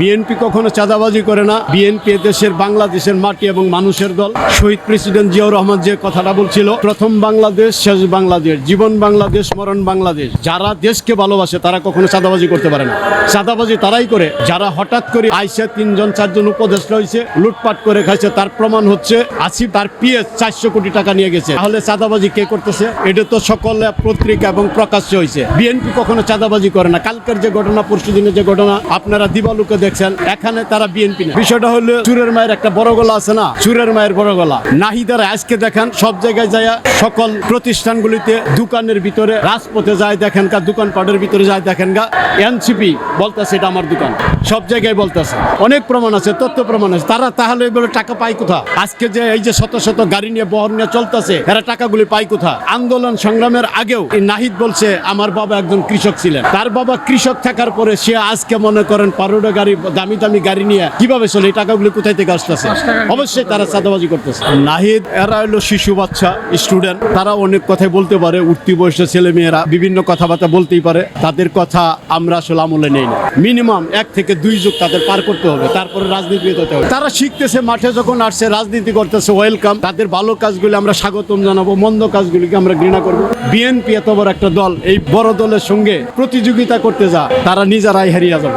BNP কখনো চাঁদাবাজি করে না। বিএনপি দেশের বাংলাদেশের মাটি এবং মানুষের দল। শহীদ প্রেসিডেন্ট জিয়াউর রহমান যে কথাটা বলছিল, প্রথম বাংলাদেশ, শেষ বাংলাদেশ, জীবন বাংলাদেশ, মরণ বাংলাদেশ। যারা দেশকে ভালোবাসে, তারা কখনো চাঁদাবাজি করতে পারে না। চাঁদাবাজি তারাই করে। যারা হঠাৎ করে আইসে তিনজন, চারজন উপদেষ্টা হয়েছে লুটপাট করে খাইছে, তার প্রমাণ হচ্ছে আসিফ তার পিএস চারশো কোটি টাকা নিয়ে গেছে। তাহলে চাঁদাবাজি কে করতেছে? এটা তো সকল পত্রিকা এবং প্রকাশ্য হয়েছে বিএনপি কখনো চাঁদাবাজি করে না। কালকের যে ঘটনা পরশু দিনের যে ঘটনা, আপনারা দিবালুকে দেখছেন, এখানে তারা বিএনপি না। বিষয়টা হলো, চুরের মায়ের একটা বড় গলা আছে না? চুরের মায়ের বড় গলা। নাহিদারা আজকে দেখেন, সব জায়গায় যায় সকল প্রতিষ্ঠানগুলিতে দোকানের ভিতরে, রাজপথে যায় দেখেন গা, দোকানপাটের ভিতরে যায় দেখেন গা, এনসিপি বলতেছে এটা আমার দোকান। সব জায়গায় বলতেছে। অনেক প্রমাণ আছে, তথ্য প্রমাণ আছে। তারা তাহলে এগুলো টাকা পায় কোথা আজকে যে এই যে শত শত গাড়ি নিয়ে, বহর নিয়ে চলতেছে, এরা টাকাগুলি পায় কোথা আন্দোলন সংগ্রামের আগেও নাহিদ বলছে, আমার বাবা একজন কৃষক ছিলেন। তার বাবা কৃষক থাকার পরে সে আজকে মনে করেন পারোডা গাড়ি দামি দামি গাড়ি নিয়ে কীভাবে চলে? এই টাকাগুলি কোথায় থেকে আসতেছে? অবশ্যই তারা চাঁদাবাজি করতেছে। নাহিদ এরা হলো শিশু বাচ্চা স্টুডেন্ট তারা অনেক কথাই বলতে পারে উঠতি বয়সের ছেলে মেয়েরা বিভিন্ন কথাবার্তা বলতেই পারে। তাদের কথা আমরা আসলে আমলে নেই না। মিনিমাম এক থেকে দুই যুগ তাদের পার করতে হবে তারপরে রাজনীতি হতে হবে। তারা শিখতেছে মাঠে যখন আসছে রাজনীতি করতেছে ওয়েলকাম তাদের ভালো কাজগুলি আমরা স্বাগতম জানাব মন্দ কাজগুলিকে আমরা ঘৃণা করব। বিএনপি এত বড় একটা দল এই বড় দলের সঙ্গে প্রতিযোগিতা করতে যা তারা নিজেরাই হারিয়ে যাবে।